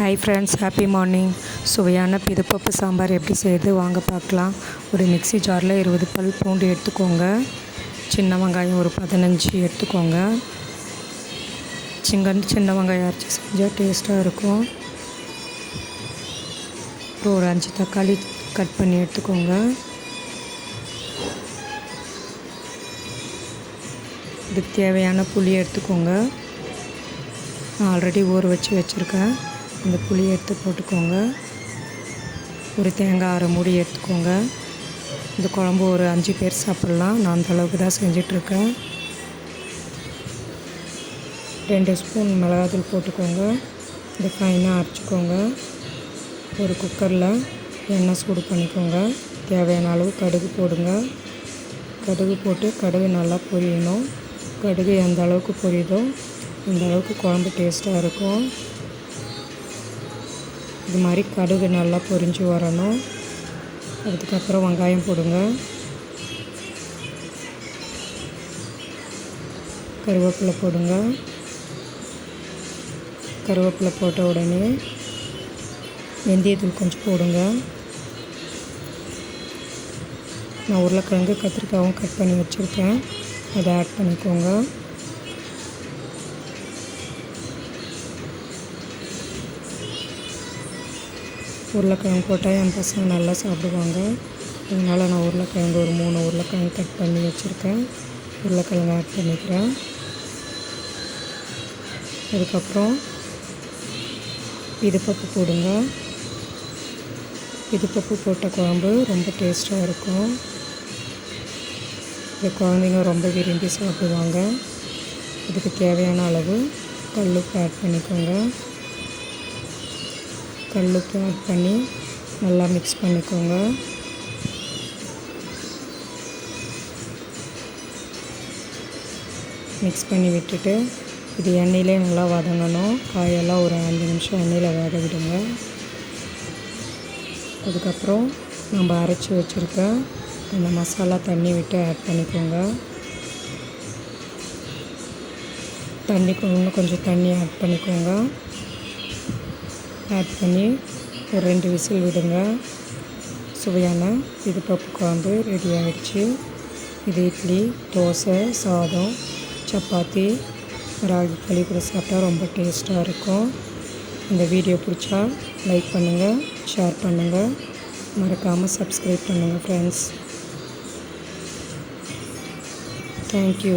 Hi friends happy morning சுவையான பிதுப்பப்பு சாம்பார் எப்படி செய்யுது? வாங்க பார்க்கலாம். ஒரு மிக்ஸி ஜாரில் இருபது பல் பூண்டு எடுத்துக்கோங்க. சின்ன வெங்காயம் ஒரு பதினஞ்சு எடுத்துக்கோங்க. சிங்கன் சின்ன வெங்காயம் அரைச்சி செஞ்சால் டேஸ்ட்டாக இருக்கும். அப்புறம் ஒரு அஞ்சு தக்காளி கட் பண்ணி எடுத்துக்கோங்க. இதுக்கு தேவையான புளி எடுத்துக்கோங்க. நான் ஆல்ரெடி ஊற வச்சு வச்சுருக்கேன். இந்த புளி எடுத்து போட்டுக்கோங்க. ஒரு தேங்காய் அரை மூடி எடுத்துக்கோங்க. இந்த குழம்பு ஒரு அஞ்சு பேர் சாப்பிட்லாம். நான் அந்த அளவுக்கு தான் செஞ்சிட்ருக்கேன். ரெண்டு ஸ்பூன் மிளகாத்தூள் போட்டுக்கோங்க. இந்த ஃபைனாக அரைச்சிக்கோங்க. ஒரு குக்கரில் எண்ணெய் சூடு பண்ணிக்கோங்க. தேவையான அளவு கடுகு போடுங்க. கடுகு போட்டு கடுகு நல்லா பொரியணும். கடுகு எந்த அளவுக்கு பொரியுதோ அந்த அளவுக்கு குழம்பு டேஸ்ட்டாக இருக்கும். இது மாதிரி கடுகு நல்லா பொரிஞ்சு வரணும். அதுக்கப்புறம் வெங்காயம் போடுங்க. கருவேப்பிலை போடுங்க. கருவேப்பிலை போட்ட உடனே வெந்தயத்தூள் கொஞ்சம் போடுங்க. நான் உருளைக்கிழங்கு கத்திரிக்காயும் கட் பண்ணி வச்சுருக்கேன். அதை ஆட் பண்ணிக்கோங்க. உருளைக்கிழங்கு போட்டால் என் பசங்க நல்லா சாப்பிடுவாங்க. அதனால் நான் உருளைக்கிழங்கு ஒரு மூணு உருளைக்கிழங்கு கட் பண்ணி வச்சுருக்கேன். உருளைக்கிழங்கு ஆட் பண்ணிக்கிறேன். அதுக்கப்புறம் இதுப்பப்பு போடுங்க. இதுப்பப்பு போட்ட குழம்பு ரொம்ப டேஸ்ட்டாக இருக்கும். இந்த குழந்தைங்க ரொம்ப விரும்பி சாப்பிடுவாங்க. இதுக்கு தேவையான அளவு கல்லுப்பு ஆட் பண்ணிக்கோங்க. கல்லுக்கு ஆட் பண்ணி நல்லா மிக்ஸ் பண்ணிக்கோங்க. மிக்ஸ் பண்ணி விட்டுட்டு இது எண்ணெயிலே நல்லா வதங்கணும். காயெல்லாம் ஒரு அஞ்சு நிமிஷம் எண்ணெயில் வேக விடுங்க. அதுக்கப்புறம் நம்ம அரைச்சி வச்சுருக்க அந்த மசாலா தண்ணி விட்டு ஆட் பண்ணிக்கோங்க. தண்ணி இன்னும் கொஞ்சம் தண்ணி ஆட் பண்ணிக்கோங்க. ஆட் பண்ணி ஒரு ரெண்டு விசில் விடுங்க. சுவையான இது பப்பு குழம்பு ரெடி ஆகிடுச்சு இது இட்லி தோசை சாதம் சப்பாத்தி ராகி களி கூட சாப்பிட்டா ரொம்ப டேஸ்ட்டாக இருக்கும். இந்த வீடியோ பிடிச்சா லைக் பண்ணுங்கள் ஷேர் பண்ணுங்கள் மறக்காமல் சப்ஸ்கிரைப் பண்ணுங்கள் ஃப்ரெண்ட்ஸ் தேங்க்யூ